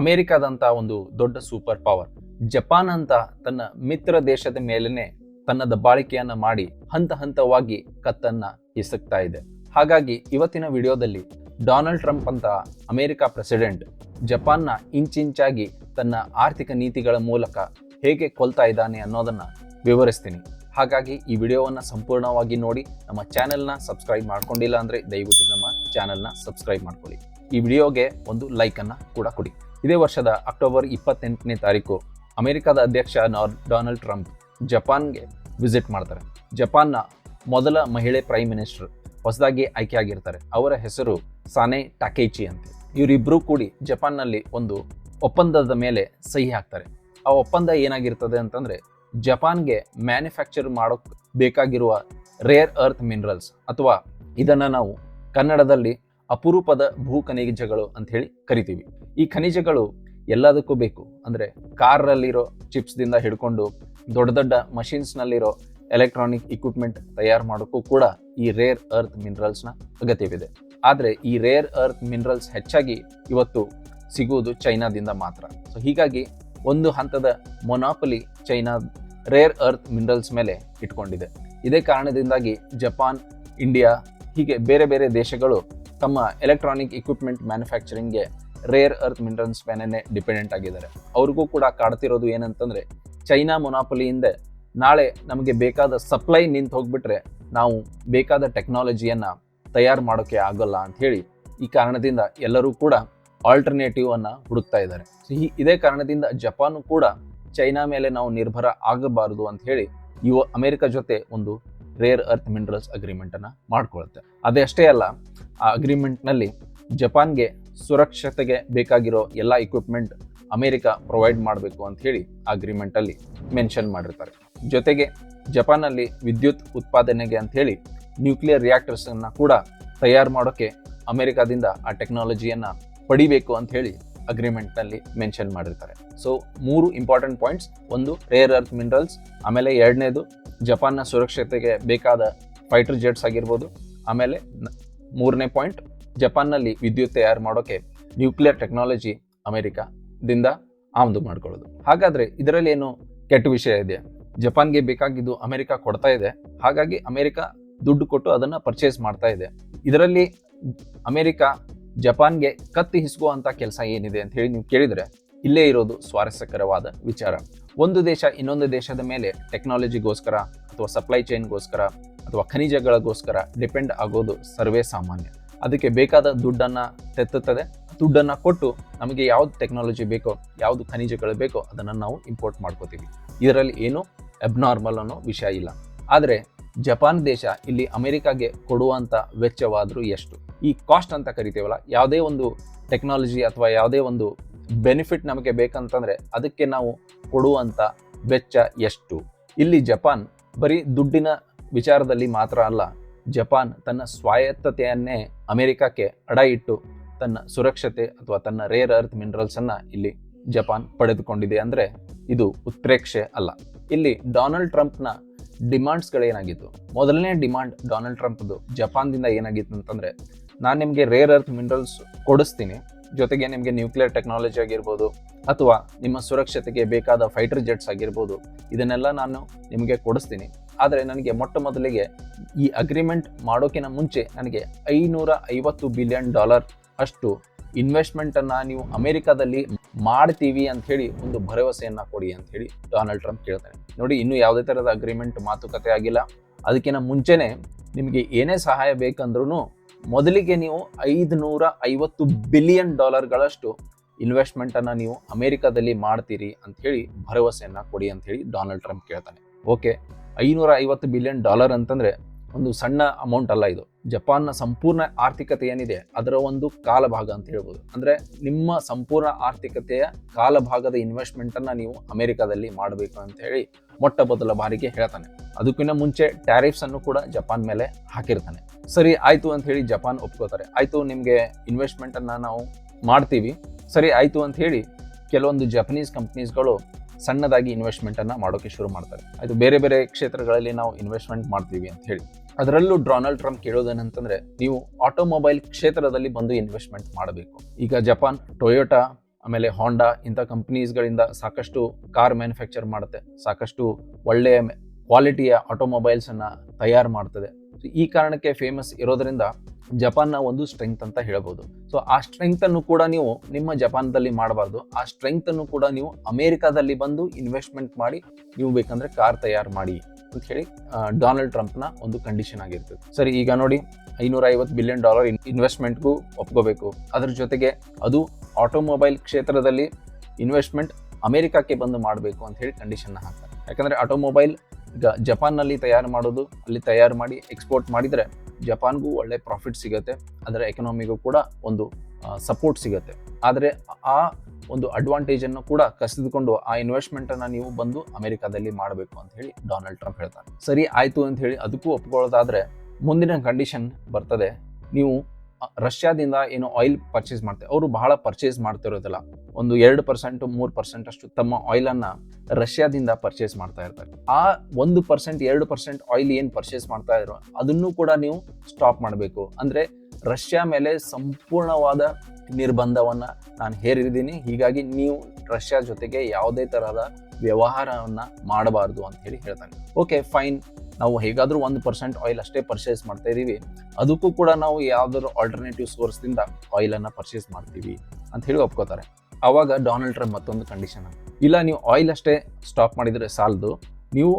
ಅಮೆರಿಕಾದಂತ ಒಂದು ದೊಡ್ಡ super power. Japan ಅಂತ ತನ್ನ ಮಿತ್ರ ದೇಶದ ಮೇಲೇನೆ ತನ್ನ ದಬ್ಬಾಳಿಕೆಯನ್ನ ಮಾಡಿ ಹಂತ ಹಂತವಾಗಿ ಕತ್ತನ್ನ ಎಸಗ್ತಾ ಇದೆ. ಹಾಗಾಗಿ ಇವತ್ತಿನ ವಿಡಿಯೋದಲ್ಲಿ ಡೊನಾಲ್ಡ್ ಟ್ರಂಪ್ ಅಂತ ಅಮೆರಿಕ ಪ್ರೆಸಿಡೆಂಟ್ ಜಪಾನ್ನ ಇಂಚಿಂಚಾಗಿ ತನ್ನ ಆರ್ಥಿಕ ನೀತಿಗಳ ಮೂಲಕ ಹೇಗೆ ಕೊಲ್ತಾ ಇದ್ದಾನೆ ಅನ್ನೋದನ್ನ ವಿವರಿಸ್ತೀನಿ. ಹಾಗಾಗಿ ಈ ವಿಡಿಯೋವನ್ನ ಸಂಪೂರ್ಣವಾಗಿ ನೋಡಿ, ನಮ್ಮ ಚಾನೆಲ್ನ ಸಬ್ಸ್ಕ್ರೈಬ್ ಮಾಡ್ಕೊಂಡಿಲ್ಲ ಅಂದ್ರೆ ದಯವಿಟ್ಟು ನಮ್ಮ ಚಾನೆಲ್ನ ಸಬ್ಸ್ಕ್ರೈಬ್ ಮಾಡ್ಕೊಳ್ಳಿ. ಈ ವಿಡಿಯೋಗೆ ಒಂದು ಲೈಕನ್ನು ಕೂಡ ಕೊಡಿ. ಇದೇ ವರ್ಷದ ಅಕ್ಟೋಬರ್ ಇಪ್ಪತ್ತೆಂಟನೇ ತಾರೀಕು ಅಮೆರಿಕದ ಅಧ್ಯಕ್ಷ ನಾರ್- ಡೊನಾಲ್ಡ್ ಟ್ರಂಪ್ ಜಪಾನ್ಗೆ ವಿಸಿಟ್ ಮಾಡ್ತಾರೆ. ಜಪಾನ್ನ ಮೊದಲ ಮಹಿಳೆ ಪ್ರೈಮ್ ಮಿನಿಸ್ಟರ್ ಹೊಸದಾಗಿ ಆಯ್ಕೆಯಾಗಿರ್ತಾರೆ. ಅವರ ಹೆಸರು ಸಾನೆ ಟಾಕೈಚಿ ಅಂತ. ಇವರಿಬ್ಬರು ಕೂಡಿ ಜಪಾನ್ನಲ್ಲಿ ಒಂದು ಒಪ್ಪಂದದ ಮೇಲೆ ಸಹಿ ಹಾಕ್ತಾರೆ. ಆ ಒಪ್ಪಂದ ಏನಾಗಿರ್ತದೆ ಅಂತಂದರೆ ಜಪಾನ್ಗೆ ಮ್ಯಾನುಫ್ಯಾಕ್ಚರ್ ಮಾಡೋಕ್ಕೆ ಬೇಕಾಗಿರುವ ರೇರ್ ಅರ್ತ್ ಮಿನರಲ್ಸ್ ಅಥವಾ ಇದನ್ನು ನಾವು ಕನ್ನಡದಲ್ಲಿ ಅಪರೂಪದ ಭೂ ಖನಿಜಗಳು ಅಂತ ಹೇಳಿ ಕರಿತೀವಿ. ಈ ಖನಿಜಗಳು ಎಲ್ಲದಕ್ಕೂ ಬೇಕು. ಅಂದ್ರೆ ಕಾರಲ್ಲಿರೋ ಚಿಪ್ಸ್ದಿಂದ ಹಿಡ್ಕೊಂಡು ದೊಡ್ಡ ದೊಡ್ಡ ಮಷಿನ್ಸ್ನಲ್ಲಿರೋ ಎಲೆಕ್ಟ್ರಾನಿಕ್ ಇಕ್ವಿಪ್ಮೆಂಟ್ ತಯಾರು ಮಾಡೋಕ್ಕೂ ಕೂಡ ಈ ರೇರ್ ಅರ್ತ್ ಮಿನರಲ್ಸ್ನ ಅಗತ್ಯವಿದೆ. ಆದರೆ ಈ ರೇರ್ ಅರ್ತ್ ಮಿನರಲ್ಸ್ ಹೆಚ್ಚಾಗಿ ಇವತ್ತು ಸಿಗುವುದು ಚೈನಾದಿಂದ ಮಾತ್ರ. ಸೊ ಹೀಗಾಗಿ ಒಂದು ಹಂತದ monopoly China rare earth minerals ಮೇಲೆ ಇಟ್ಕೊಂಡಿದೆ. ಇದೇ ಕಾರಣದಿಂದಾಗಿ ಜಪಾನ್, ಇಂಡಿಯಾ ಹೀಗೆ ಬೇರೆ ಬೇರೆ ದೇಶಗಳು ತಮ್ಮ ಎಲೆಕ್ಟ್ರಾನಿಕ್ ಇಕ್ವಿಪ್ಮೆಂಟ್ ಮ್ಯಾನುಫ್ಯಾಕ್ಚರಿಂಗ್ಗೆ ರೇರ್ ಅರ್ತ್ ಮಿನರಲ್ಸ್ ಮೇಲೇ ಡಿಪೆಂಡೆಂಟ್ ಆಗಿದ್ದಾರೆ. ಅವ್ರಿಗೂ ಕೂಡ ಕಾಡ್ತಿರೋದು ಏನಂತಂದ್ರೆ ಚೈನಾ ಮೊನಾಪಲಿಯಿಂದ ನಾಳೆ ನಮಗೆ ಬೇಕಾದ ಸಪ್ಲೈ ನಿಂತು ಹೋಗ್ಬಿಟ್ರೆ ನಾವು ಬೇಕಾದ ಟೆಕ್ನಾಲಜಿಯನ್ನು ತಯಾರು ಮಾಡೋಕೆ ಆಗಲ್ಲ ಅಂತ ಹೇಳಿ ಈ ಕಾರಣದಿಂದ ಎಲ್ಲರೂ ಕೂಡ ಆಲ್ಟರ್ನೇಟಿವ್ ಅನ್ನು ಹುಡುಕ್ತಾ ಇದ್ದಾರೆ. ಈ ಇದೇ ಕಾರಣದಿಂದ ಜಪಾನು ಕೂಡ ಚೈನಾ ಮೇಲೆ ನಾವು ನಿರ್ಭರ ಆಗಬಾರದು ಅಂತ ಹೇಳಿ ಇವು ಅಮೆರಿಕ ಜೊತೆ ಒಂದು ರೇರ್ ಅರ್ತ್ ಮಿನರಲ್ಸ್ ಅಗ್ರಿಮೆಂಟ್ ಅನ್ನ ಮಾಡ್ಕೊಳುತ್ತೆ. ಅದೇ ಅಷ್ಟೇ ಅಲ್ಲ ಆ ಅಗ್ರಿಮೆಂಟ್ನಲ್ಲಿ ಜಪಾನ್ಗೆ ಸುರಕ್ಷತೆಗೆ ಬೇಕಾಗಿರೋ ಎಲ್ಲ ಇಕ್ವಿಪ್ಮೆಂಟ್ ಅಮೇರಿಕ ಪ್ರೊವೈಡ್ ಮಾಡಬೇಕು ಅಂತ ಹೇಳಿ ಅಗ್ರಿಮೆಂಟಲ್ಲಿ ಮೆನ್ಷನ್ ಮಾಡಿರ್ತಾರೆ. ಜೊತೆಗೆ ಜಪಾನಲ್ಲಿ ವಿದ್ಯುತ್ ಉತ್ಪಾದನೆಗೆ ಅಂತ ಹೇಳಿ ನ್ಯೂಕ್ಲಿಯರ್ ರಿಯಾಕ್ಟರ್ಸನ್ನು ಕೂಡ ತಯಾರು ಮಾಡೋಕ್ಕೆ ಅಮೆರಿಕಾದಿಂದ ಆ ಟೆಕ್ನಾಲಜಿಯನ್ನು ಪಡಿಬೇಕು ಅಂತ ಹೇಳಿ ಅಗ್ರಿಮೆಂಟ್ನಲ್ಲಿ ಮೆನ್ಷನ್ ಮಾಡಿರ್ತಾರೆ. ಸೊ ಮೂರು ಇಂಪಾರ್ಟೆಂಟ್ ಪಾಯಿಂಟ್ಸ್ ಒಂದು ರೇರ್ ಅರ್ತ್ ಮಿನರಲ್ಸ್ ಆಮೇಲೆ ಎರಡನೇದು, ಜಪಾನ್ನ ಸುರಕ್ಷತೆಗೆ ಬೇಕಾದ ಫೈಟರ್ ಜೆಟ್ಸ್ ಆಗಿರ್ಬೋದು. ಆಮೇಲೆ ಮೂರನೇ ಪಾಯಿಂಟ್, ಜಪಾನ್ನಲ್ಲಿ ವಿದ್ಯುತ್ ತಯಾರು ಮಾಡೋಕೆ ನ್ಯೂಕ್ಲಿಯರ್ ಟೆಕ್ನಾಲಜಿ ಅಮೆರಿಕಾದಿಂದ ಆಮದು ಮಾಡ್ಕೊಳ್ಳೋದು. ಹಾಗಾದ್ರೆ ಇದರಲ್ಲಿ ಏನು ಕೆಟ್ಟ ವಿಷಯ ಇದೆ? ಜಪಾನ್ಗೆ ಬೇಕಾಗಿದ್ದು ಅಮೆರಿಕ ಕೊಡ್ತಾ ಇದೆ. ಹಾಗಾಗಿ ಅಮೆರಿಕ ದುಡ್ಡು ಕೊಟ್ಟು ಅದನ್ನು ಪರ್ಚೇಸ್ ಮಾಡ್ತಾ ಇದೆ. ಇದರಲ್ಲಿ ಅಮೆರಿಕ, ಜಪಾನ್ಗೆ ಕತ್ತಿ ಹಿಸುಕುವಂಥ ಕೆಲಸ ಏನಿದೆ ಅಂತ ಹೇಳಿ ನೀವು ಕೇಳಿದರೆ ಇಲ್ಲೇ ಇರೋದು ಸ್ವಾರಸ್ಯಕರವಾದ ವಿಚಾರ. ಒಂದು ದೇಶ ಇನ್ನೊಂದು ದೇಶದ ಮೇಲೆ ಟೆಕ್ನಾಲಜಿಗೋಸ್ಕರ ಅಥವಾ ಸಪ್ಲೈ ಚೈನ್ಗೋಸ್ಕರ ಅಥವಾ ಖನಿಜಗಳಿಗೋಸ್ಕರ ಡಿಪೆಂಡ್ ಆಗೋದು ಸರ್ವೇ ಸಾಮಾನ್ಯ. ಅದಕ್ಕೆ ಬೇಕಾದ ದುಡ್ಡನ್ನು ತೆತ್ತುತ್ತದೆ. ದುಡ್ಡನ್ನು ಕೊಟ್ಟು ನಮಗೆ ಯಾವ್ದು ಟೆಕ್ನಾಲಜಿ ಬೇಕೋ, ಯಾವುದು ಖನಿಜಗಳು ಬೇಕೋ ಅದನ್ನು ನಾವು ಇಂಪೋರ್ಟ್ ಮಾಡ್ಕೋತೀವಿ. ಇದರಲ್ಲಿ ಏನು ಅಬ್ನಾರ್ಮಲ್ ಅನ್ನೋ ವಿಷಯ ಇಲ್ಲ. ಆದರೆ ಜಪಾನ್ ದೇಶ ಇಲ್ಲಿ ಅಮೆರಿಕಾಗೆ ಕೊಡುವಂಥ ವೆಚ್ಚವಾದರೂ ಎಷ್ಟು? ಈ ಕಾಸ್ಟ್ ಅಂತ ಕರಿತೇವಲ್ಲ, ಯಾವುದೇ ಒಂದು ಟೆಕ್ನಾಲಜಿ ಅಥವಾ ಯಾವುದೇ ಒಂದು ಬೆನಿಫಿಟ್ ನಮಗೆ ಬೇಕಂತಂದರೆ ಅದಕ್ಕೆ ನಾವು ಕೊಡುವಂತ ವೆಚ್ಚ ಎಷ್ಟು? ಇಲ್ಲಿ ಜಪಾನ್ ಬರೀ ದುಡ್ಡಿನ ವಿಚಾರದಲ್ಲಿ ಮಾತ್ರ ಅಲ್ಲ, ಜಪಾನ್ ತನ್ನ ಸ್ವಾಯತ್ತತೆಯನ್ನೇ ಅಮೆರಿಕಕ್ಕೆ ಅಡ ಇಟ್ಟು ತನ್ನ ಸುರಕ್ಷತೆ ಅಥವಾ ತನ್ನ ರೇರ್ ಅರ್ತ್ ಮಿನರಲ್ಸ್ ಅನ್ನ ಇಲ್ಲಿ ಜಪಾನ್ ಪಡೆದುಕೊಂಡಿದೆ ಅಂದ್ರೆ ಇದು ಉತ್ಪ್ರೇಕ್ಷೆ ಅಲ್ಲ. ಇಲ್ಲಿ ಡೊನಾಲ್ಡ್ ಟ್ರಂಪ್ನ ಡಿಮಾಂಡ್ಸ್ಗಳೇನಾಗಿತ್ತು ಮೊದಲನೇ ಡಿಮಾಂಡ್ ಡೊನಾಲ್ಡ್ ಟ್ರಂಪ್ದು ಜಪಾನ್ದಿಂದ ಏನಾಗಿತ್ತು ಅಂತಂದ್ರೆ, ನಾನು ನಿಮಗೆ ರೇರ್ ಅರ್ತ್ ಮಿನರಲ್ಸ್ ಕೊಡಿಸ್ತೀನಿ ಜೊತೆಗೆ ನಿಮಗೆ ನ್ಯೂಕ್ಲಿಯರ್ ಟೆಕ್ನಾಲಜಿ ಆಗಿರ್ಬೋದು ಅಥವಾ ನಿಮ್ಮ ಸುರಕ್ಷತೆಗೆ ಬೇಕಾದ ಫೈಟರ್ ಜೆಟ್ಸ್ ಆಗಿರ್ಬೋದು, ಇದನ್ನೆಲ್ಲ ನಾನು ನಿಮಗೆ ಕೊಡಿಸ್ತೀನಿ. ಆದರೆ ನನಗೆ ಮೊಟ್ಟ ಮೊದಲಿಗೆ ಈ ಅಗ್ರಿಮೆಂಟ್ ಮಾಡೋಕಿನ ಮುಂಚೆ ನನಗೆ ಐನೂರ ಐವತ್ತು ಬಿಲಿಯನ್ ಡಾಲರ್ ಅಷ್ಟು ಇನ್ವೆಸ್ಟ್ಮೆಂಟನ್ನು ನೀವು ಅಮೆರಿಕಾದಲ್ಲಿ ಮಾಡ್ತೀವಿ ಅಂತ ಹೇಳಿ ಒಂದು ಭರವಸೆಯನ್ನು ಕೊಡಿ ಅಂತ ಹೇಳಿ ಡೊನಾಲ್ಡ್ ಟ್ರಂಪ್ ಕೇಳ್ತಾನೆ. ನೋಡಿ, ಇನ್ನೂ ಯಾವುದೇ ಥರದ ಅಗ್ರಿಮೆಂಟ್ ಮಾತುಕತೆ ಆಗಿಲ್ಲ. ಅದಕ್ಕಿಂತ ಮುಂಚೆನೆ ನಿಮಗೆ ಏನೇ ಸಹಾಯ ಬೇಕಂದ್ರೂ ಮೊದಲಿಗೆ ನೀವು ಐದುನೂರ ಐವತ್ತು ಬಿಲಿಯನ್ ಡಾಲರ್ಗಳಷ್ಟು ಇನ್ವೆಸ್ಟ್ಮೆಂಟ್ ಅನ್ನ ನೀವು ಅಮೆರಿಕಾದಲ್ಲಿ ಮಾಡ್ತೀರಿ ಅಂತ ಹೇಳಿ ಭರವಸೆಯನ್ನ ಕೊಡಿ ಅಂತ ಹೇಳಿ ಡೊನಾಲ್ಡ್ ಟ್ರಂಪ್ ಕೇಳ್ತಾನೆ. ಓಕೆ ಐನೂರ ಐವತ್ತು ಬಿಲಿಯನ್ ಡಾಲರ್ ಅಂತಂದ್ರೆ ಒಂದು ಸಣ್ಣ ಅಮೌಂಟ್ ಅಲ್ಲ ಇದು. ಜಪಾನ್ನ ಸಂಪೂರ್ಣ ಆರ್ಥಿಕತೆ ಏನಿದೆ ಅದರ ಒಂದು ಕಾಲಭಾಗ ಅಂತ ಹೇಳ್ಬೋದು. ಅಂದ್ರೆ ನಿಮ್ಮ ಸಂಪೂರ್ಣ ಆರ್ಥಿಕತೆಯ ಕಾಲಭಾಗದ ಇನ್ವೆಸ್ಟ್ಮೆಂಟ್ ಅನ್ನ ನೀವು ಅಮೆರಿಕಾದಲ್ಲಿ ಮಾಡಬೇಕು ಅಂತ ಹೇಳಿ ಮೊಟ್ಟ ಮೊದಲ ಬಾರಿಗೆ ಹೇಳ್ತಾನೆ. ಅದಕ್ಕಿಂತ ಮುಂಚೆ ಟ್ಯಾರಿಫ್ಸ್ ಅನ್ನು ಕೂಡ ಜಪಾನ್ ಮೇಲೆ ಹಾಕಿರ್ತಾನೆ. ಸರಿ, ಆಯ್ತು ಅಂತ ಹೇಳಿ ಜಪಾನ್ ಒಪ್ಕೋತಾರೆ. ಆಯ್ತು, ನಿಮ್ಗೆ ಇನ್ವೆಸ್ಟ್ಮೆಂಟ್ ಅನ್ನ ನಾವು ಮಾಡ್ತೀವಿ. ಸರಿ, ಆಯ್ತು ಅಂತ ಹೇಳಿ ಕೆಲವೊಂದು ಜಪನೀಸ್ ಕಂಪ್ನೀಸ್ಗಳು ಸಣ್ಣದಾಗಿ ಇನ್ವೆಸ್ಟ್ಮೆಂಟ್ ಅನ್ನ ಮಾಡೋಕೆ ಶುರು ಮಾಡ್ತಾರೆ. ಆಯ್ತು, ಬೇರೆ ಬೇರೆ ಕ್ಷೇತ್ರಗಳಲ್ಲಿ ನಾವು ಇನ್ವೆಸ್ಟ್ಮೆಂಟ್ ಮಾಡ್ತೀವಿ ಅಂತ ಹೇಳಿ. ಅದರಲ್ಲೂ ಡೊನಾಲ್ಡ್ ಟ್ರಂಪ್ ಕೇಳೋದೇನಂತಂದ್ರೆ, ನೀವು ಆಟೋಮೊಬೈಲ್ ಕ್ಷೇತ್ರದಲ್ಲಿ ಬಂದು ಇನ್ವೆಸ್ಟ್ಮೆಂಟ್ ಮಾಡಬೇಕು. ಈಗ ಜಪಾನ್ ಟೊಯೋಟಾ ಆಮೇಲೆ ಹಾಂಡಾ ಇಂಥ ಕಂಪ್ನೀಸ್ಗಳಿಂದ ಸಾಕಷ್ಟು ಕಾರ್ ಮ್ಯಾನುಫ್ಯಾಕ್ಚರ್ ಮಾಡುತ್ತೆ. ಸಾಕಷ್ಟು ಒಳ್ಳೆಯ ಕ್ವಾಲಿಟಿಯ ಆಟೋಮೊಬೈಲ್ಸನ್ನು ತಯಾರು ಮಾಡ್ತದೆ. ಸೊ ಈ ಕಾರಣಕ್ಕೆ ಫೇಮಸ್ ಇರೋದರಿಂದ ಜಪಾನ್ನ ಒಂದು ಸ್ಟ್ರೆಂಗ್ತ್ ಅಂತ ಹೇಳ್ಬೋದು. ಸೊ ಆ ಸ್ಟ್ರೆಂಗ್ತನ್ನು ಕೂಡ ನೀವು ನಿಮ್ಮ ಜಪಾನ್ದಲ್ಲಿ ಮಾಡಬಾರ್ದು. ಆ ಸ್ಟ್ರೆಂಗ್ತನ್ನು ಕೂಡ ನೀವು ಅಮೇರಿಕಾದಲ್ಲಿ ಬಂದು ಇನ್ವೆಸ್ಟ್ಮೆಂಟ್ ಮಾಡಿ ನೀವು ಬೇಕಂದ್ರೆ ಕಾರ್ ತಯಾರು ಮಾಡಿ ಅಂತ ಹೇಳಿ ಡೊನಾಲ್ಡ್ ಟ್ರಂಪ್ನ ಒಂದು ಕಂಡೀಷನ್ ಆಗಿರ್ತದೆ. ಸರಿ, ಈಗ ನೋಡಿ ಐನೂರ ಐವತ್ತು ಬಿಲಿಯನ್ ಡಾಲರ್ ಇನ್ವೆಸ್ಟ್ಮೆಂಟ್ಗೂ ಒಪ್ಕೋಬೇಕು. ಅದ್ರ ಜೊತೆಗೆ ಅದು ಆಟೋಮೊಬೈಲ್ ಕ್ಷೇತ್ರದಲ್ಲಿ ಇನ್ವೆಸ್ಟ್ಮೆಂಟ್ ಅಮೆರಿಕಕ್ಕೆ ಬಂದು ಮಾಡಬೇಕು ಅಂತ ಹೇಳಿ ಕಂಡೀಷನ್ನ ಹಾಕ್ತಾರೆ. ಯಾಕಂದರೆ ಆಟೋಮೊಬೈಲ್ ಈಗ ಜಪಾನ್ನಲ್ಲಿ ತಯಾರು ಮಾಡೋದು, ಅಲ್ಲಿ ತಯಾರು ಮಾಡಿ ಎಕ್ಸ್ಪೋರ್ಟ್ ಮಾಡಿದರೆ ಜಪಾನ್ಗೂ ಒಳ್ಳೆ ಪ್ರಾಫಿಟ್ ಸಿಗುತ್ತೆ, ಅದರ ಎಕನಾಮಿಗೂ ಕೂಡ ಒಂದು ಸಪೋರ್ಟ್ ಸಿಗುತ್ತೆ. ಆದರೆ ಆ ಒಂದು ಅಡ್ವಾಂಟೇಜನ್ನು ಕೂಡ ಕಸಿದುಕೊಂಡು ಆ ಇನ್ವೆಸ್ಟ್ಮೆಂಟನ್ನು ನೀವು ಬಂದು ಅಮೆರಿಕಾದಲ್ಲಿ ಮಾಡಬೇಕು ಅಂತ ಹೇಳಿ ಡೊನಾಲ್ಡ್ ಟ್ರಂಪ್ ಹೇಳ್ತಾರೆ. ಸರಿ, ಆಯಿತು ಅಂತ ಹೇಳಿ ಅದಕ್ಕೂ ಒಪ್ಕೊಳ್ಳೋದಾದರೆ ಮುಂದಿನ ಕಂಡೀಷನ್ ಬರ್ತದೆ, ನೀವು ರಷ್ಯಾದಿಂದ ಏನು ಆಯಿಲ್ ಪರ್ಚೇಸ್ ಮಾಡ್ತಾರೆ ಅವರು ಬಹಳ ಪರ್ಚೇಸ್ ಮಾಡ್ತಿರೋದಿಲ್ಲ. ಒಂದು ಎರಡು ಪರ್ಸೆಂಟ್ ಮೂರು ಪರ್ಸೆಂಟ್ ಅಷ್ಟು ತಮ್ಮ ಆಯಿಲನ್ನು ರಷ್ಯಾದಿಂದ ಪರ್ಚೇಸ್ ಮಾಡ್ತಾ ಇರ್ತಾರೆ. ಆ ಒಂದು ಪರ್ಸೆಂಟ್ ಎರಡು ಪರ್ಸೆಂಟ್ ಆಯಿಲ್ ಏನು ಪರ್ಚೇಸ್ ಮಾಡ್ತಾ ಇರೋ ಅದನ್ನು ಕೂಡ ನೀವು ಸ್ಟಾಪ್ ಮಾಡಬೇಕು. ಅಂದರೆ ರಷ್ಯಾ ಮೇಲೆ ಸಂಪೂರ್ಣವಾದ ನಿರ್ಬಂಧವನ್ನ ನಾನು ಹೇರಿದ್ದೀನಿ. ಹೀಗಾಗಿ ನೀವು ರಷ್ಯಾ ಜೊತೆಗೆ ಯಾವುದೇ ತರಹದ ವ್ಯವಹಾರವನ್ನ ಮಾಡಬಾರ್ದು ಅಂತ ಹೇಳಿ ಹೇಳ್ತಾನೆ ಓಕೆ ಫೈನ್ ನಾವು ಹೇಗಾದರೂ ಒಂದು ಪರ್ಸೆಂಟ್ ಆಯಿಲ್ ಅಷ್ಟೇ ಪರ್ಚೇಸ್ ಮಾಡ್ತಾ ಇದ್ದೀವಿ ಅದಕ್ಕೂ ಕೂಡ ನಾವು ಯಾವ್ದಾದ್ರು ಆಲ್ಟರ್ನೇಟಿವ್ ಸೋರ್ಸ್ದಿಂದ ಆಯಿಲನ್ನು ಪರ್ಚೇಸ್ ಮಾಡ್ತೀವಿ ಅಂತ ಹೇಳಿ ಒಪ್ಕೋತಾರೆ. ಆವಾಗ ಡೊನಾಲ್ಡ್ ಟ್ರಂಪ್ ಮತ್ತೊಂದು ಕಂಡೀಷನ್ ಇಲ್ಲ, ನೀವು ಆಯಿಲ್ ಅಷ್ಟೇ ಸ್ಟಾಪ್ ಮಾಡಿದರೆ ಸಾಲದು. ನೀವು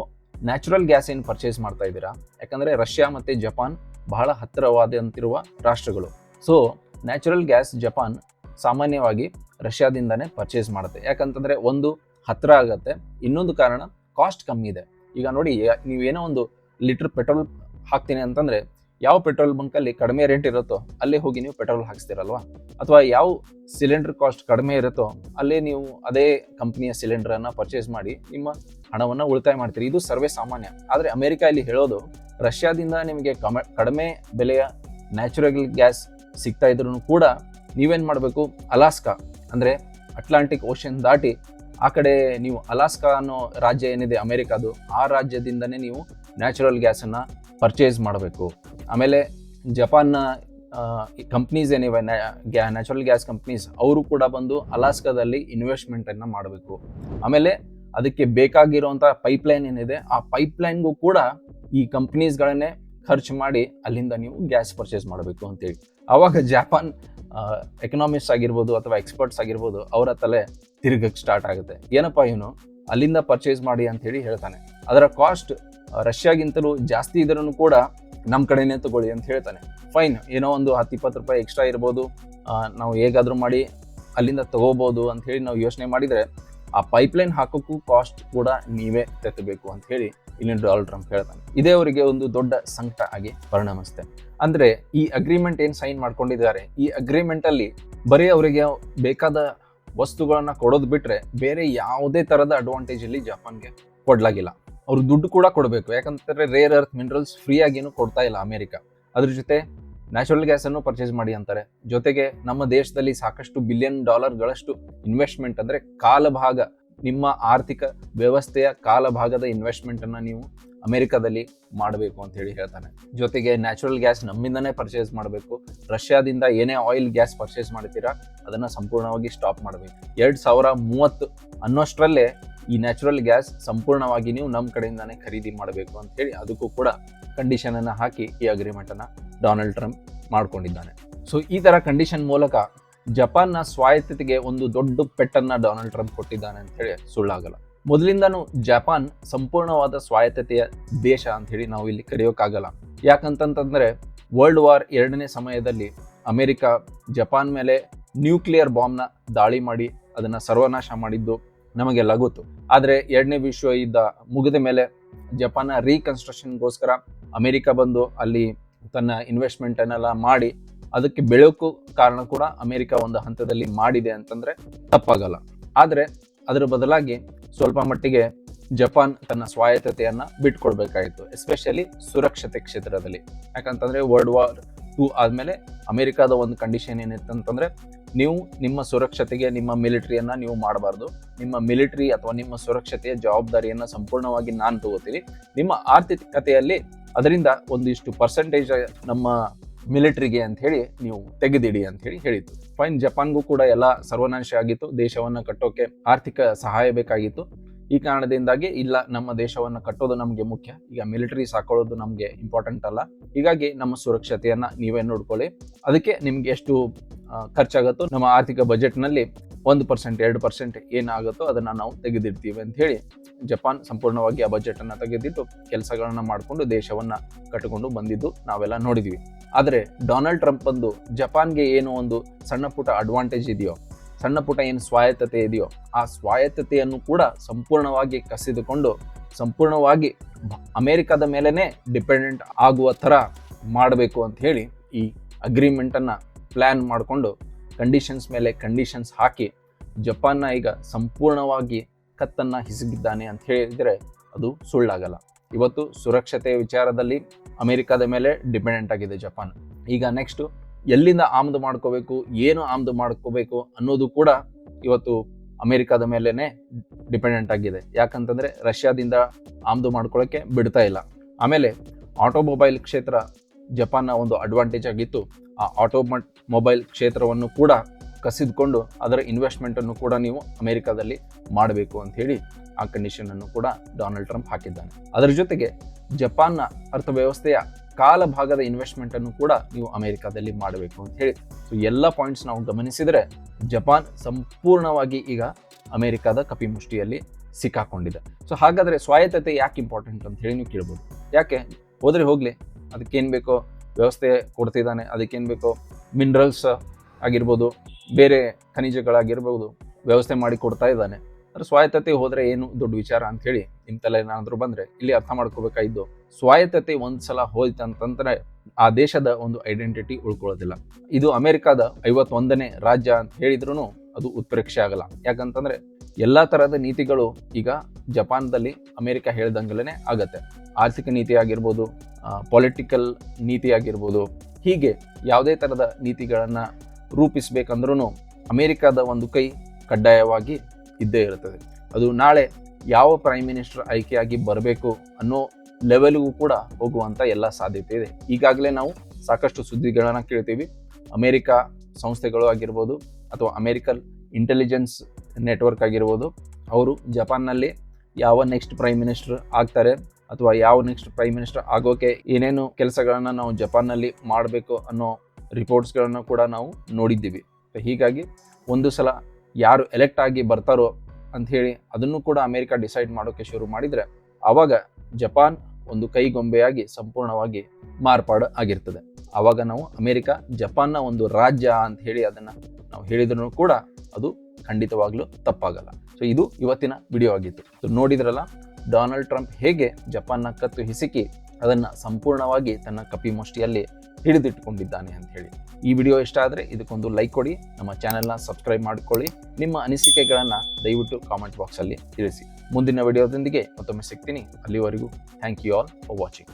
ನ್ಯಾಚುರಲ್ ಗ್ಯಾಸ್ ಏನು ಪರ್ಚೇಸ್ ಮಾಡ್ತಾ ಇದ್ದೀರಾ? ಯಾಕಂದರೆ ರಷ್ಯಾ ಮತ್ತು ಜಪಾನ್ ಬಹಳ ಹತ್ತಿರವಾದಂತಿರುವ ರಾಷ್ಟ್ರಗಳು. ಸೊ ನ್ಯಾಚುರಲ್ ಗ್ಯಾಸ್ ಜಪಾನ್ ಸಾಮಾನ್ಯವಾಗಿ ರಷ್ಯಾದಿಂದನೇ ಪರ್ಚೇಸ್ ಮಾಡುತ್ತೆ. ಯಾಕಂತಂದರೆ ಒಂದು ಹತ್ತಿರ ಆಗುತ್ತೆ. ಇನ್ನೊಂದು ಕಾರಣ ಕಾಸ್ಟ್ ಕಮ್ಮಿ ಇದೆ. ಈಗ ನೋಡಿ ನೀವು ನೀವೇನೋ ಒಂದು ಲೀಟರ್ ಪೆಟ್ರೋಲ್ ಹಾಕ್ತೀನಿ ಅಂತಂದರೆ, ಯಾವ ಪೆಟ್ರೋಲ್ ಬಂಕಲ್ಲಿ ಕಡಿಮೆ ರೇಟ್ ಇರುತ್ತೋ, ಅಲ್ಲೇ ಹೋಗಿ ನೀವು ಪೆಟ್ರೋಲ್ ಹಾಕಿಸ್ತೀರಲ್ವಾ? ಅಥವಾ ಯಾವ ಸಿಲಿಂಡರ್ ಕಾಸ್ಟ್ ಕಡಿಮೆ ಇರುತ್ತೋ, ಅಲ್ಲೇ ನೀವು ಅದೇ ಕಂಪ್ನಿಯ ಸಿಲಿಂಡರನ್ನು ಪರ್ಚೇಸ್ ಮಾಡಿ ನಿಮ್ಮ ಹಣವನ್ನು ಉಳಿತಾಯ ಮಾಡ್ತೀರಿ. ಇದು ಸರ್ವೇ ಸಾಮಾನ್ಯ. ಆದರೆ ಅಮೆರಿಕ ಇಲ್ಲಿ ಹೇಳೋದು, ರಷ್ಯಾದಿಂದ ನಿಮಗೆ ಕಡಿಮೆ ಬೆಲೆಯ ನ್ಯಾಚುರಲ್ ಗ್ಯಾಸ್ ಸಿಗ್ತಾ ಇದ್ರೂ ಕೂಡ ನೀವೇನು ಮಾಡಬೇಕು? ಅಲಾಸ್ಕಾ, ಅಂದರೆ ಅಟ್ಲಾಂಟಿಕ್ ಓಷನ್ ದಾಟಿ ಆ ಕಡೆ ನೀವು ಅಲಾಸ್ಕಾ ಅನ್ನೋ ರಾಜ್ಯ ಏನಿದೆ, ಅಮೆರಿಕಾದು, ಆ ರಾಜ್ಯದಿಂದನೇ ನೀವು ನ್ಯಾಚುರಲ್ ಗ್ಯಾಸನ್ನು ಪರ್ಚೇಸ್ ಮಾಡಬೇಕು. ಆಮೇಲೆ ಜಪಾನ್ನ ಕಂಪ್ನೀಸ್ ಏನಿವೆ ಗ್ಯಾ, ನ್ಯಾಚುರಲ್ ಗ್ಯಾಸ್ ಕಂಪ್ನೀಸ್, ಅವರು ಕೂಡ ಬಂದು ಅಲಾಸ್ಕಾದಲ್ಲಿ ಇನ್ವೆಸ್ಟ್ಮೆಂಟನ್ನು ಮಾಡಬೇಕು. ಆಮೇಲೆ ಅದಕ್ಕೆ ಬೇಕಾಗಿರುವಂಥ ಪೈಪ್ಲೈನ್ ಏನಿದೆ, ಆ ಪೈಪ್ಲೈನ್ಗೂ ಕೂಡ ಈ ಕಂಪ್ನೀಸ್ಗಳನ್ನೇ ಖರ್ಚು ಮಾಡಿ ಅಲ್ಲಿಂದ ನೀವು ಗ್ಯಾಸ್ ಪರ್ಚೇಸ್ ಮಾಡಬೇಕು ಅಂತೇಳಿ. ಆವಾಗ ಜಪಾನ್ ಎಕನಾಮಿಸ್ಟ್ ಆಗಿರ್ಬೋದು ಅಥವಾ ಎಕ್ಸ್ಪರ್ಟ್ಸ್ ಆಗಿರ್ಬೋದು, ಅವರ ತಲೆ ತಿರುಗಕ್ಕೆ ಸ್ಟಾರ್ಟ್ ಆಗುತ್ತೆ. ಏನಪ್ಪ ಇವನು? ಅಲ್ಲಿಂದ ಪರ್ಚೇಸ್ ಮಾಡಿ ಅಂತ ಹೇಳಿ ಹೇಳ್ತಾನೆ. ಅದರ ಕಾಸ್ಟ್ ರಷ್ಯಾಗಿಂತಲೂ ಜಾಸ್ತಿ ಇದ್ರೂ ಕೂಡ ನಮ್ಮ ಕಡೆನೇ ತಗೊಳ್ಳಿ ಅಂತ ಹೇಳ್ತಾನೆ. ಫೈನ್ ಏನೋ ಒಂದು ಹತ್ತು, ಇಪ್ಪತ್ತು ರೂಪಾಯಿ ಎಕ್ಸ್ಟ್ರಾ ಇರ್ಬೋದು. ನಾವು ಹೇಗಾದರೂ ಮಾಡಿ ಅಲ್ಲಿಂದ ತಗೋಬೋದು ಅಂತ ಹೇಳಿ ನಾವು ಯೋಚನೆ ಮಾಡಿದರೆ ಆ ಪೈಪ್ಲೈನ್ ಹಾಕೋಕ್ಕೂ ಕಾಸ್ಟ್ ಕೂಡ ನೀವೇ ತೆತ್ತಬೇಕು ಅಂತ ಹೇಳಿ ಇಲ್ಲಿ ಡೊನಾಲ್ಡ್ ಟ್ರಂಪ್ ಹೇಳ್ತಾನೆ. ಇದೇ ಅವರಿಗೆ ಒಂದು ದೊಡ್ಡ ಸಂಕಟ ಆಗಿ ಪರಿಣಮಿಸುತ್ತೆ ಅಂದರೆ ಈ ಅಗ್ರಿಮೆಂಟ್ ಏನು ಸೈನ್ ಮಾಡ್ಕೊಂಡಿದ್ದಾರೆ? ಈ ಅಗ್ರಿಮೆಂಟಲ್ಲಿ ಬರೀ ಅವರಿಗೆ ಬೇಕಾದ ವಸ್ತುಗಳನ್ನ ಕೊಡೋದು ಬಿಟ್ರೆ ಬೇರೆ ಯಾವುದೇ ತರದ ಅಡ್ವಾಂಟೇಜ್ ಇಲ್ಲಿ ಜಪಾನ್ಗೆ ಕೊಡ್ಲಾಗಿಲ್ಲ. ಅವ್ರು ದುಡ್ಡು ಕೂಡ ಕೊಡಬೇಕು. ಯಾಕಂತಂದ್ರೆ ರೇರ್ ಅರ್ತ್ ಮಿನರಲ್ಸ್ ಫ್ರೀ ಆಗಿನೂ ಕೊಡ್ತಾ ಇಲ್ಲ ಅಮೆರಿಕ. ಅದ್ರ ಜೊತೆ ನ್ಯಾಚುರಲ್ ಗ್ಯಾಸ್ ಅನ್ನು ಪರ್ಚೇಸ್ ಮಾಡಿ ಅಂತಾರೆ. ಜೊತೆಗೆ ನಮ್ಮ ದೇಶದಲ್ಲಿ ಸಾಕಷ್ಟು ಬಿಲಿಯನ್ ಡಾಲರ್ಗಳಷ್ಟು ಇನ್ವೆಸ್ಟ್ಮೆಂಟ್ ಅಂದ್ರೆ ಕಾಲಭಾಗ. ನಿಮ್ಮ ಆರ್ಥಿಕ ವ್ಯವಸ್ಥೆಯ ಕಾಲಭಾಗದ ಇನ್ವೆಸ್ಟ್ಮೆಂಟ್ ಅನ್ನ ನೀವು ಅಮೆರಿಕದಲ್ಲಿ ಮಾಡಬೇಕು ಅಂತ ಹೇಳಿ ಹೇಳ್ತಾನೆ. ಜೊತೆಗೆ ನ್ಯಾಚುರಲ್ ಗ್ಯಾಸ್ ನಮ್ಮಿಂದನೇ ಪರ್ಚೇಸ್ ಮಾಡಬೇಕು. ರಷ್ಯಾದಿಂದ ಏನೇ ಆಯಿಲ್ ಗ್ಯಾಸ್ ಪರ್ಚೇಸ್ ಮಾಡ್ತೀರಾ, ಅದನ್ನ ಸಂಪೂರ್ಣವಾಗಿ ಸ್ಟಾಪ್ ಮಾಡಬೇಕು. ಎರಡ್ ಸಾವಿರ ಮೂವತ್ತು ಅನ್ನೋಷ್ಟರಲ್ಲೇ ಈ ನ್ಯಾಚುರಲ್ ಗ್ಯಾಸ್ ಸಂಪೂರ್ಣವಾಗಿ ನೀವು ನಮ್ಮ ಕಡೆಯಿಂದಾನೇ ಖರೀದಿ ಮಾಡಬೇಕು ಅಂತ ಹೇಳಿ ಅದಕ್ಕೂ ಕೂಡ ಕಂಡೀಷನ್ ಅನ್ನ ಹಾಕಿ ಈ ಅಗ್ರಿಮೆಂಟ್ ಅನ್ನ ಡೊನಾಲ್ಡ್ ಟ್ರಂಪ್ ಮಾಡ್ಕೊಂಡಿದ್ದಾನೆ. ಸೊ ಈ ತರ ಕಂಡೀಷನ್ ಮೂಲಕ ಜಪಾನ್ನ ಸ್ವಾಯತ್ತತೆಗೆ ಒಂದು ದೊಡ್ಡ ಪೆಟ್ಟನ್ನ ಡೊನಾಲ್ಡ್ ಟ್ರಂಪ್ ಕೊಟ್ಟಿದ್ದಾನೆ ಅಂತ ಹೇಳಿ ಸುಳ್ಳಾಗಲ್ಲ. ಮೊದಲಿಂದನೂ ಜಪಾನ್ ಸಂಪೂರ್ಣವಾದ ಸ್ವಾಯತ್ತತೆಯ ದೇಶ ಅಂತ ಹೇಳಿ ನಾವು ಇಲ್ಲಿ ಕರೆಯೋಕ್ಕಾಗಲ್ಲ. ಯಾಕಂತಂತಂದರೆ ವರ್ಲ್ಡ್ ವಾರ್ ಎರಡನೇ ಸಮಯದಲ್ಲಿ ಅಮೆರಿಕ ಜಪಾನ್ ಮೇಲೆ ನ್ಯೂಕ್ಲಿಯರ್ ಬಾಂಬ್ನ ದಾಳಿ ಮಾಡಿ ಅದನ್ನು ಸರ್ವನಾಶ ಮಾಡಿದ್ದು ನಮಗೆಲ್ಲ ಗೊತ್ತು. ಆದರೆ ಎರಡನೇ ವಿಶ್ವ ಯುದ್ಧ ಮುಗಿದ ಮೇಲೆ ಜಪಾನ್ನ ರೀಕನ್ಸ್ಟ್ರಕ್ಷನ್ಗೋಸ್ಕರ ಅಮೆರಿಕ ಬಂದು ಅಲ್ಲಿ ತನ್ನ ಇನ್ವೆಸ್ಟ್ಮೆಂಟ್ ಅನ್ನೆಲ್ಲ ಮಾಡಿ ಅದಕ್ಕೆ ಬೆಳಕು ಕಾರಣ ಕೂಡ ಅಮೆರಿಕ ಒಂದು ಹಂತದಲ್ಲಿ ಮಾಡಿದೆ ಅಂತಂದ್ರೆ ತಪ್ಪಾಗಲ್ಲ. ಆದರೆ ಅದರ ಬದಲಾಗಿ ಸ್ವಲ್ಪ ಮಟ್ಟಿಗೆ ಜಪಾನ್ ತನ್ನ ಸ್ವಾಯತ್ತತೆಯನ್ನ ಬಿಟ್ಕೊಡ್ಬೇಕಾಗಿತ್ತು ಎಸ್ಪೆಷಲಿ ಸುರಕ್ಷತೆ ಕ್ಷೇತ್ರದಲ್ಲಿ. ಯಾಕಂತಂದ್ರೆ ವರ್ಲ್ಡ್ ವಾರ್ ಟೂ ಆದಮೇಲೆ ಅಮೆರಿಕಾದ ಒಂದು ಕಂಡೀಷನ್ ಏನಿತ್ತಂತಂದ್ರೆ ನೀವು ನಿಮ್ಮ ಸುರಕ್ಷತೆಗೆ, ನಿಮ್ಮ ಮಿಲಿಟರಿಯನ್ನ ನೀವು ಮಾಡಬಾರ್ದು. ನಿಮ್ಮ ಮಿಲಿಟರಿ ಅಥವಾ ನಿಮ್ಮ ಸುರಕ್ಷತೆಯ ಜವಾಬ್ದಾರಿಯನ್ನ ಸಂಪೂರ್ಣವಾಗಿ ನಾನು ತಗೋತೀನಿ ನಿಮ್ಮ ಆರ್ಥಿಕತೆಯಲ್ಲಿ ಅದರಿಂದ ಒಂದಿಷ್ಟು ಪರ್ಸೆಂಟೇಜ್ ನಮ್ಮ ಮಿಲಿಟರಿಗೆ ಅಂತ ಹೇಳಿ ನೀವು ತೆಗೆದಿಡಿ ಅಂತ ಹೇಳಿ ಹೇಳಿತ್ತು ಫೈನ್ ಜಪಾನ್ಗೂ ಕೂಡ ಎಲ್ಲ ಸರ್ವನಾಶ ಆಗಿತ್ತು. ದೇಶವನ್ನು ಕಟ್ಟೋಕೆ ಆರ್ಥಿಕ ಸಹಾಯ ಬೇಕಾಗಿತ್ತು. ಈ ಕಾರಣದಿಂದಾಗಿ ಇಲ್ಲ, ನಮ್ಮ ದೇಶವನ್ನು ಕಟ್ಟೋದು ನಮಗೆ ಮುಖ್ಯ. ಈಗ ಮಿಲಿಟರಿ ಸಾಕೊಳ್ಳೋದು ನಮಗೆ ಇಂಪಾರ್ಟೆಂಟ್ ಅಲ್ಲ. ಹೀಗಾಗಿ ನಮ್ಮ ಸುರಕ್ಷತೆಯನ್ನು ನೀವೇ ನೋಡ್ಕೊಳ್ಳಿ. ಅದಕ್ಕೆ ನಿಮ್ಗೆ ಎಷ್ಟು ಖರ್ಚಾಗುತ್ತೋ, ನಮ್ಮ ಆರ್ಥಿಕ ಬಜೆಟ್ನಲ್ಲಿ ಒಂದು ಪರ್ಸೆಂಟ್ ಎರಡು ಪರ್ಸೆಂಟ್ ಏನಾಗುತ್ತೋ ಅದನ್ನ ನಾವು ತೆಗೆದಿರ್ತೀವಿ ಅಂತ ಹೇಳಿ ಜಪಾನ್ ಸಂಪೂರ್ಣವಾಗಿ ಆ ಬಜೆಟನ್ನು ತೆಗೆದಿಟ್ಟು ಕೆಲಸಗಳನ್ನ ಮಾಡಿಕೊಂಡು ದೇಶವನ್ನ ಕಟ್ಟಿಕೊಂಡು ಬಂದಿದ್ದು ನಾವೆಲ್ಲ ನೋಡಿದ್ವಿ. ಆದರೆ ಡೊನಾಲ್ಡ್ ಟ್ರಂಪ್ ಬಂದು ಜಪಾನ್ಗೆ ಏನು ಒಂದು ಸಣ್ಣ ಪುಟ್ಟ ಅಡ್ವಾಂಟೇಜ್ ಇದೆಯೋ, ಸಣ್ಣ ಪುಟ್ಟ ಏನು ಸ್ವಾಯತ್ತತೆ ಇದೆಯೋ, ಆ ಸ್ವಾಯತ್ತತೆಯನ್ನು ಕೂಡ ಸಂಪೂರ್ಣವಾಗಿ ಕಸಿದುಕೊಂಡು ಸಂಪೂರ್ಣವಾಗಿ ಅಮೇರಿಕಾದ ಮೇಲೇ ಡಿಪೆಂಡೆಂಟ್ ಆಗುವ ಥರ ಮಾಡಬೇಕು ಅಂತ ಹೇಳಿ ಈ ಅಗ್ರಿಮೆಂಟನ್ನು ಪ್ಲ್ಯಾನ್ ಮಾಡಿಕೊಂಡು ಕಂಡೀಷನ್ಸ್ ಮೇಲೆ ಕಂಡೀಷನ್ಸ್ ಹಾಕಿ ಜಪಾನ್ನ ಈಗ ಸಂಪೂರ್ಣವಾಗಿ ಕತ್ತನ್ನು ಹಿಸುಗಿದ್ದಾನೆ ಅಂತ ಹೇಳಿದರೆ ಅದು ಸುಳ್ಳಾಗಲ್ಲ. ಇವತ್ತು ಸುರಕ್ಷತೆ ವಿಚಾರದಲ್ಲಿ ಅಮೆರಿಕದ ಮೇಲೆ ಡಿಪೆಂಡೆಂಟ್ ಆಗಿದೆ ಜಪಾನ್. ಈಗ ನೆಕ್ಸ್ಟು ಎಲ್ಲಿಂದ ಆಮದು ಮಾಡ್ಕೋಬೇಕು, ಏನು ಆಮದು ಮಾಡ್ಕೋಬೇಕು ಅನ್ನೋದು ಕೂಡ ಇವತ್ತು ಅಮೆರಿಕದ ಮೇಲೇನೆ ಡಿಪೆಂಡೆಂಟ್ ಆಗಿದೆ. ಯಾಕಂತಂದ್ರೆ ರಷ್ಯಾದಿಂದ ಆಮದು ಮಾಡ್ಕೊಳ್ಳೋಕೆ ಬಿಡ್ತಾ ಇಲ್ಲ. ಆಮೇಲೆ ಆಟೋಮೊಬೈಲ್ ಕ್ಷೇತ್ರ ಜಪಾನ್ನ ಒಂದು ಅಡ್ವಾಂಟೇಜ್ ಆಗಿತ್ತು. ಆ ಆಟೋ ಮೊಬೈಲ್ ಕ್ಷೇತ್ರವನ್ನು ಕೂಡ ಕಸಿದುಕೊಂಡು ಅದರ ಇನ್ವೆಸ್ಟ್ಮೆಂಟನ್ನು ಕೂಡ ನೀವು ಅಮೆರಿಕಾದಲ್ಲಿ ಮಾಡಬೇಕು ಅಂತ ಹೇಳಿ ಆ ಕಂಡೀಷನ್ ಅನ್ನು ಕೂಡ ಡೊನಾಲ್ಡ್ ಟ್ರಂಪ್ ಹಾಕಿದ್ದಾನೆ. ಅದರ ಜೊತೆಗೆ ಜಪಾನ್ನ ಅರ್ಥವ್ಯವಸ್ಥೆಯ ಕಾಲ ಭಾಗದ ಇನ್ವೆಸ್ಟ್ಮೆಂಟ್ ಅನ್ನು ಕೂಡ ನೀವು ಅಮೆರಿಕಾದಲ್ಲಿ ಮಾಡಬೇಕು ಅಂತ ಹೇಳಿ. ಸೊ ಎಲ್ಲ ಪಾಯಿಂಟ್ಸ್ ನಾವು ಗಮನಿಸಿದರೆ ಜಪಾನ್ ಸಂಪೂರ್ಣವಾಗಿ ಈಗ ಅಮೆರಿಕಾದ ಕಪಿಮುಷ್ಟಿಯಲ್ಲಿ ಸಿಕ್ಕಾಕೊಂಡಿದೆ. ಸೊ ಹಾಗಾದರೆ ಸ್ವಾಯತ್ತತೆ ಯಾಕೆ ಇಂಪಾರ್ಟೆಂಟ್ ಅಂತ ಹೇಳಿ ನೀವು ಕೇಳ್ಬೋದು. ಯಾಕೆ? ಹೋದರೆ ಹೋಗ್ಲಿ. ಅದಕ್ಕೇನು ಬೇಕೋ ವ್ಯವಸ್ಥೆ ಕೊಡ್ತಿದ್ದಾನೆ. ಅದಕ್ಕೇನು ಬೇಕೋ ಮಿನರಲ್ಸ್ ಆಗಿರ್ಬೋದು. ಬೇರೆ ಖನಿಜಗಳಾಗಿರ್ಬೋದು ವ್ಯವಸ್ಥೆ ಮಾಡಿ ಕೊಡ್ತಾ ಇದ್ದಾನೆ. ಅಂದ್ರೆ ಸ್ವಾಯತ್ತತೆ ಹೋದ್ರೆ ಏನು ದೊಡ್ಡ ವಿಚಾರ ಅಂತ ಹೇಳಿ ನಿಮ್ಮ ತಲೆ ಏನಾದರೂ ಬಂದ್ರೆ ಇಲ್ಲಿ ಅರ್ಥ ಮಾಡ್ಕೋಬೇಕಾಯ್ದು ಸ್ವಾಯತ್ತತೆ ಒಂದ್ಸಲ ಸಲ ಅಂತಂದ್ರೆ ಆ ದೇಶದ ಒಂದು ಐಡೆಂಟಿಟಿ ಉಳ್ಕೊಳ್ಳೋದಿಲ್ಲ. ಇದು ಅಮೆರಿಕದ ಐವತ್ತೊಂದನೇ ರಾಜ್ಯ ಅಂತ ಹೇಳಿದ್ರು ಅದು ಉತ್ಪ್ರೇಕ್ಷೆ ಆಗಲ್ಲ. ಯಾಕಂತಂದ್ರೆ ಎಲ್ಲಾ ತರಹದ ನೀತಿಗಳು ಈಗ ಜಪಾನ್ದಲ್ಲಿ ಅಮೆರಿಕ ಹೇಳ್ದಂಗಲೇ ಆಗತ್ತೆ. ಆರ್ಥಿಕ ನೀತಿ ಆಗಿರ್ಬೋದು ಪೊಲಿಟಿಕಲ್ ನೀತಿ ಆಗಿರ್ಬೋದು, ಹೀಗೆ ಯಾವುದೇ ತರಹದ ನೀತಿಗಳನ್ನು ರೂಪಿಸ್ಬೇಕಂದ್ರೂ ಅಮೇರಿಕಾದ ಒಂದು ಕೈ ಕಡ್ಡಾಯವಾಗಿ ಇದ್ದೇ ಇರುತ್ತದೆ. ಅದು ನಾಳೆ ಯಾವ ಪ್ರೈಮ್ ಮಿನಿಸ್ಟರ್ ಆಯ್ಕೆಯಾಗಿ ಬರಬೇಕು ಅನ್ನೋ ಲೆವೆಲ್ಗೂ ಕೂಡ ಹೋಗುವಂಥ ಎಲ್ಲ ಸಾಧ್ಯತೆ ಇದೆ. ಈಗಾಗಲೇ ನಾವು ಸಾಕಷ್ಟು ಸುದ್ದಿಗಳನ್ನು ಕೇಳ್ತೀವಿ. ಅಮೇರಿಕಾ ಸಂಸ್ಥೆಗಳು ಆಗಿರ್ಬೋದು ಅಥವಾ ಅಮೇರಿಕನ್ ಇಂಟೆಲಿಜೆನ್ಸ್ ನೆಟ್ವರ್ಕ್ ಆಗಿರ್ಬೋದು, ಅವರು ಜಪಾನ್ನಲ್ಲಿ ಯಾವ ನೆಕ್ಸ್ಟ್ ಪ್ರೈಮ್ ಮಿನಿಸ್ಟರ್ ಆಗ್ತಾರೆ ಅಥವಾ ಯಾವ ನೆಕ್ಸ್ಟ್ ಪ್ರೈಮ್ ಮಿನಿಸ್ಟರ್ ಆಗೋಕೆ ಏನೇನು ಕೆಲಸಗಳನ್ನು ನಾವು ಜಪಾನ್ನಲ್ಲಿ ಮಾಡಬೇಕು ಅನ್ನೋ ರಿಪೋರ್ಟ್ಸ್ಗಳನ್ನು ಕೂಡ ನಾವು ನೋಡಿದ್ದೀವಿ. ಹೀಗಾಗಿ ಒಂದು ಸಲ ಯಾರು ಎಲೆಕ್ಟ್ ಆಗಿ ಬರ್ತಾರೋ ಹೇಳಿ ಅದನ್ನು ಕೂಡ ಅಮೆರಿಕ ಡಿಸೈಡ್ ಮಾಡೋಕೆ ಶುರು ಮಾಡಿದರೆ ಆವಾಗ ಜಪಾನ್ ಒಂದು ಕೈಗೊಂಬೆಯಾಗಿ ಸಂಪೂರ್ಣವಾಗಿ ಮಾರ್ಪಾಡು ಆಗಿರ್ತದೆ. ಆವಾಗ ನಾವು ಅಮೆರಿಕ, ಜಪಾನ್ನ ಒಂದು ರಾಜ್ಯ ಅಂತ ಹೇಳಿ ಅದನ್ನು ನಾವು ಹೇಳಿದ್ರು ಕೂಡ ಅದು ಖಂಡಿತವಾಗ್ಲೂ ತಪ್ಪಾಗಲ್ಲ. ಸೊ ಇದು ಇವತ್ತಿನ ವಿಡಿಯೋ ಆಗಿತ್ತು. ಸೊ ನೋಡಿದ್ರಲ್ಲ ಡೊನಾಲ್ಡ್ ಟ್ರಂಪ್ ಹೇಗೆ ಜಪಾನ್ನ ಕತ್ತು ಹಿಸುಕಿ ಅದನ್ನು ಸಂಪೂರ್ಣವಾಗಿ ತನ್ನ ಕಪಿಮುಷ್ಟಿಯಲ್ಲಿ ಹಿಡಿದಿಟ್ಟುಕೊಂಡಿದ್ದಾನೆ ಅಂತ ಹೇಳಿ. ಈ ವಿಡಿಯೋ ಇಷ್ಟ ಆದರೆ ಇದಕ್ಕೊಂದು ಲೈಕ್ ಕೊಡಿ, ನಮ್ಮ ಚಾನೆಲ್ನ ಸಬ್ಸ್ಕ್ರೈಬ್ ಮಾಡಿಕೊಳ್ಳಿ, ನಿಮ್ಮ ಅನಿಸಿಕೆಗಳನ್ನು ದಯವಿಟ್ಟು ಕಾಮೆಂಟ್ ಬಾಕ್ಸಲ್ಲಿ ತಿಳಿಸಿ. ಮುಂದಿನ ವಿಡಿಯೋದೊಂದಿಗೆ ಮತ್ತೊಮ್ಮೆ ಸಿಗ್ತೀನಿ. ಅಲ್ಲಿವರೆಗೂ thank you all for watching